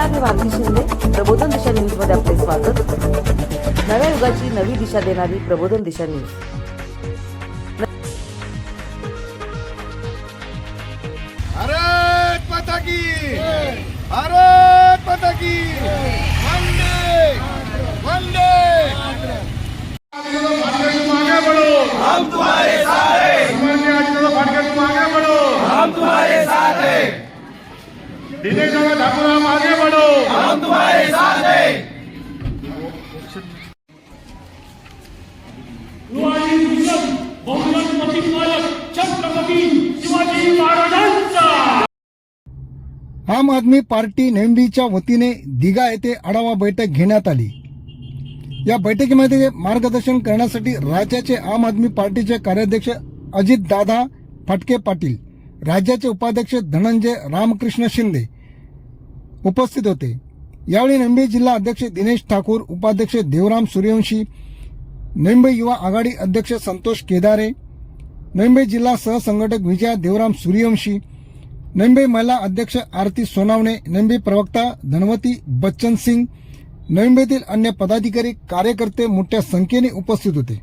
नमस्कार मी भारती शिंदे. प्रबोधन दिशा न्यूजमध्ये आपले स्वागत. नव्या युगाची नवी दिशा देणारी प्रबोधन दिशा न्यूज. भारत माता की भारत माता की वंदे वंदे. आगे बढ़ो हम तुम्हारे साथ हैं। तुम आगे बढ़ो हम तुम्हारे साथ हैं। दिनेश ठाकुर हम तुम्हारे साथ हैं। आम आदमी पार्टी नेमबीच्या वतीने दिघा येथे आढावा बैठक घेण्यात आली. या बैठकीमध्ये मार्गदर्शन करण्यासाठी राज्याचे आम आदमी पार्टीचे कार्याध्यक्ष अजित दादा फटके पाटील राज्याचे उपाध्यक्ष धनंजय रामकृष्ण शिंदे उपस्थित होते. यावेळी नेमबी जिल्हा अध्यक्ष दिनेश ठाकूर उपाध्यक्ष देवराम सूर्यवंशी नेमबई युवा आघाडी अध्यक्ष संतोष केदारे नेमबई जिल्हा सहसंघटक विजया देवराम सूर्यवंशी नेमबई महिला अध्यक्ष आरती सोनावणे नेमबई प्रवक्ता धनवती बच्चन सिंग नेमबईतील अन्य पदाधिकारी कार्यकर्ते मोठ्या संख्येने उपस्थित होते.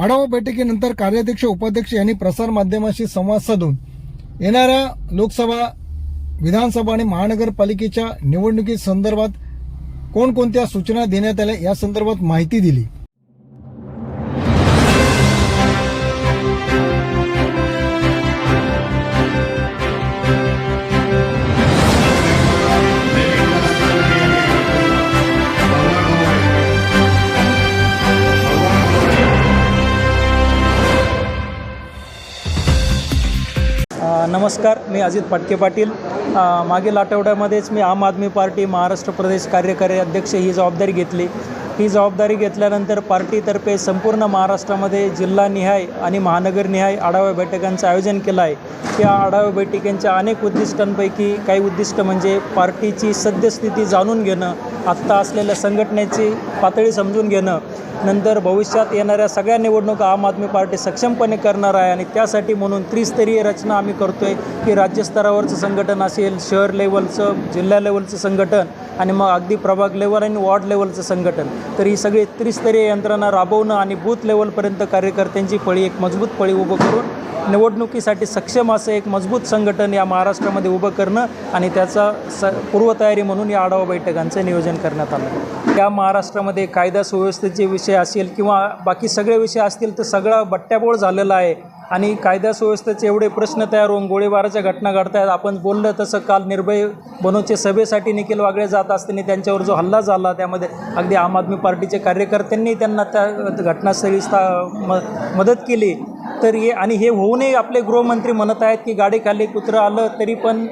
आढावा बैठकीनंतर कार्याध्यक्ष उपाध्यक्ष यांनी प्रसारमाध्यमाशी संवाद साधून येणाऱ्या लोकसभा विधानसभा आणि महानगरपालिकेच्या निवडणुकी संदर्भात कोणकोणत्या सूचना देण्यात आल्या या संदर्भात माहिती दिली. नमस्कार मी अजित फटके पाटील. मागील आठवड्यामध्येच मी आम आदमी पार्टी महाराष्ट्र प्रदेश कार्यकारी अध्यक्ष ही जबाबदारी घेतली. ही जबाबदारी घेतल्यानंतर पार्टीतर्फे संपूर्ण महाराष्ट्रामध्ये जिल्हानिहाय आणि महानगरनिहाय आढावा बैठकांचं आयोजन केलं आहे. या आढावा बैठकांच्या अनेक उद्दिष्टांपैकी काही उद्दिष्ट म्हणजे पार्टीची सद्यस्थिती जाणून घेणं आत्ता असलेल्या संघटनेची पातळी समजून घेणं नंतर भविष्यात येणाऱ्या सगळ्या निवडणुका आम आदमी पार्टी सक्षमपणे करणार आहे आणि त्यासाठी म्हणून त्रिस्तरीय रचना आम्ही करतो आहे की राज्यस्तरावरचं संघटन असेल शहर लेवलचं जिल्हा लेवलचं संघटन आणि मग अगदी प्रभाग लेवल आणि वॉर्ड लेवलचं संघटन. तर ही सगळी त्रिस्तरीय यंत्रणा राबवणं आणि बूथ लेवलपर्यंत कार्यकर्त्यांची फळी एक मजबूत फळी उभं करून निवडणुकीसाठी सक्षम असं एक मजबूत संघटन या महाराष्ट्रामध्ये उभं करणं आणि त्याचा स पूर्वतयारी म्हणून या आढावा बैठकांचं नियोजन करण्यात आलं. या महाराष्ट्रामध्ये कायदा सुव्यवस्थेचे विषय असेल किंवा बाकी सगळे विषय असतील तर सगळं बट्ट्याबोळ झालेला आहे. आणि कायदा सुव्यवस्थेचे एवढे प्रश्न तयार होऊन गोळीबाराच्या घटना घडतायत. आपण बोललं तसं काल निर्भय बनोचे सभेसाठी निखिल वागळे जात असताना त्यांच्यावर जो हल्ला झाला त्यामध्ये अगदी आम आदमी पार्टीचे कार्यकर्त्यांनी त्यांना त्या घटनास्थळी स्था म मदत केली. तर ये आणि हे होऊनही आपले गृहमंत्री म्हणत आहेत की गाडीखाली कुत्रं आलं तरी पण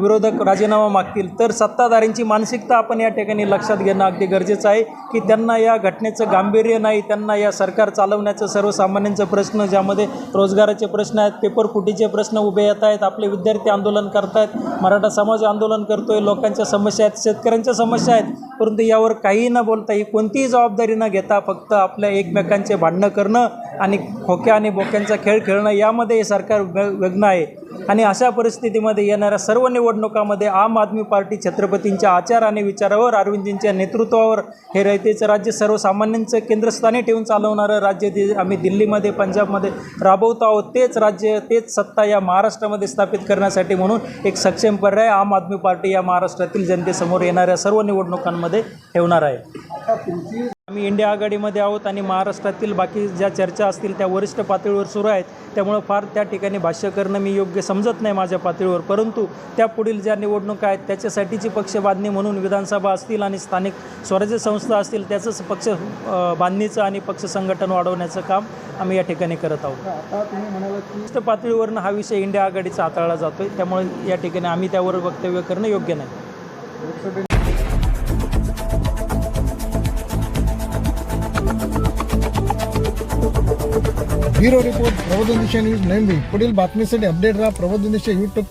विरोधक राजीनामा मागतील. तर सत्ताधाऱ्यांची मानसिकता आपण या ठिकाणी लक्षात घेणं अगदी गरजेचं आहे की त्यांना या घटनेचं गांभीर्य नाही त्यांना या सरकार चालवण्याचं सर्वसामान्यांचं प्रश्न ज्यामध्ये रोजगाराचे प्रश्न आहेत पेपर फुटीचे प्रश्न उभे येत आहेत आपले विद्यार्थी आंदोलन करत आहेत मराठा समाज आंदोलन करतोय लोकांच्या समस्या आहेत शेतकऱ्यांच्या समस्या आहेत. परंतु यावर काहीही न बोलता ही कोणतीही जबाबदारी न घेता फक्त आपल्या एकमेकांचे भांडणं करणं आणि खोक्या आणि बोक्यांचा खेळ खेळणं यामध्ये हे सरकार व्यग्न आहे. आणि अशा परिस्थितीमध्ये येणाऱ्या सर्व निवडणुकामध्ये आम आदमी पार्टी छत्रपतींच्या आचार आणि विचारावर अरविंदजींच्या नेतृत्वावर हे रयतेचं राज्य सर्वसामान्यांचं केंद्रस्थानी ठेवून चालवणारं राज्य जे आम्ही दिल्लीमध्ये पंजाबमध्ये राबवतो आहोत तेच राज्य तेच सत्ता या महाराष्ट्रामध्ये स्थापित करण्यासाठी म्हणून एक सक्षम पर्याय आम आदमी पार्टी या महाराष्ट्रातील जनतेसमोर येणाऱ्या सर्व निवडणुकांमध्ये ठेवणार आहे. आम्ही इंडिया आघाडीमध्ये आहोत आणि महाराष्ट्रातील बाकी ज्या चर्चा असतील त्या वरिष्ठ पातळीवर सुरू आहेत. त्यामुळं फार त्या ठिकाणी भाष्य करणं मी योग्य समजत नाही माझ्या पातळीवर. परंतु त्या पुढील ज्या निवडणुका आहेत त्याच्यासाठीची पक्ष बांधणी म्हणून विधानसभा असतील आणि स्थानिक स्वराज्य संस्था असतील त्याचंच पक्ष बांधणीचं आणि पक्ष संघटन वाढवण्याचं काम आम्ही या ठिकाणी करत आहोत. वरिष्ठ पातळीवरनं हा विषय इंडिया आघाडीचा हाताळला जातो आहे त्यामुळे या ठिकाणी आम्ही त्यावर वक्तव्य करणं योग्य नाही. ब्युरो रिपोर्ट प्रबोधन दिशा न्यूज नेहमी पुढील बातमीसाठी अपडेट राहा प्रबोधन दिशा युट्यूब